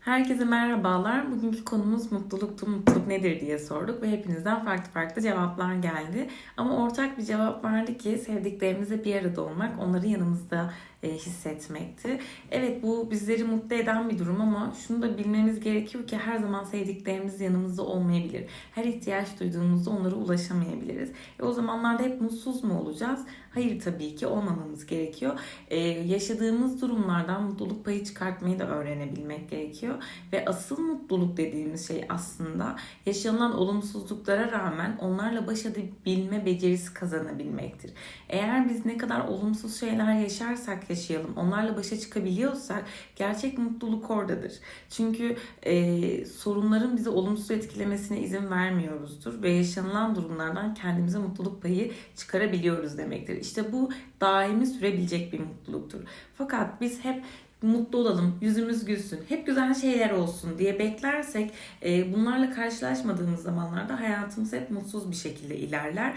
Herkese merhabalar. Bugünkü konumuz mutluluktu, mutluluk nedir diye sorduk ve hepinizden farklı farklı cevaplar geldi. Ama ortak bir cevap vardı ki sevdiklerimizle bir arada olmak, onları yanımızda e, hissetmekti. Evet bu bizleri mutlu eden bir durum ama şunu da bilmemiz gerekiyor ki her zaman sevdiklerimiz yanımızda olmayabilir. Her ihtiyaç duyduğumuzda onlara ulaşamayabiliriz. E, o zamanlarda hep mutsuz mu olacağız? Hayır tabii ki olmamamız gerekiyor. Ee, yaşadığımız durumlardan mutluluk payı çıkartmayı da öğrenebilmek gerekiyor. Ve asıl mutluluk dediğimiz şey aslında yaşanılan olumsuzluklara rağmen onlarla baş edebilme becerisi kazanabilmektir. Eğer biz ne kadar olumsuz şeyler yaşarsak yaşayalım, onlarla başa çıkabiliyorsak gerçek mutluluk oradadır. Çünkü e, sorunların bizi olumsuz etkilemesine izin vermiyoruzdur ve yaşanılan durumlardan kendimize mutluluk payı çıkarabiliyoruz demektir. İşte bu daimi sürebilecek bir mutluluktur. Fakat biz hep mutlu olalım, yüzümüz gülsün, hep güzel şeyler olsun diye beklersek e, bunlarla karşılaşmadığımız zamanlarda hayatımız hep mutsuz bir şekilde ilerler.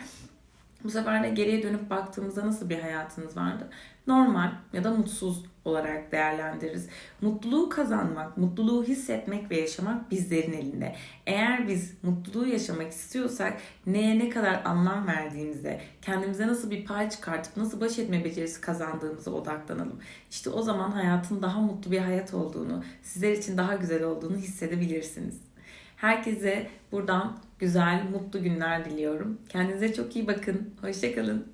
Bu sefer de geriye dönüp baktığımızda nasıl bir hayatınız vardı? Normal ya da mutsuz olarak değerlendiririz. Mutluluğu kazanmak, mutluluğu hissetmek ve yaşamak bizlerin elinde. Eğer biz mutluluğu yaşamak istiyorsak neye ne kadar anlam verdiğimize, kendimize nasıl bir pay çıkartıp nasıl baş etme becerisi kazandığımıza odaklanalım. İşte o zaman hayatın daha mutlu bir hayat olduğunu, sizler için daha güzel olduğunu hissedebilirsiniz. Herkese buradan güzel, mutlu günler diliyorum. Kendinize çok iyi bakın. Hoşçakalın.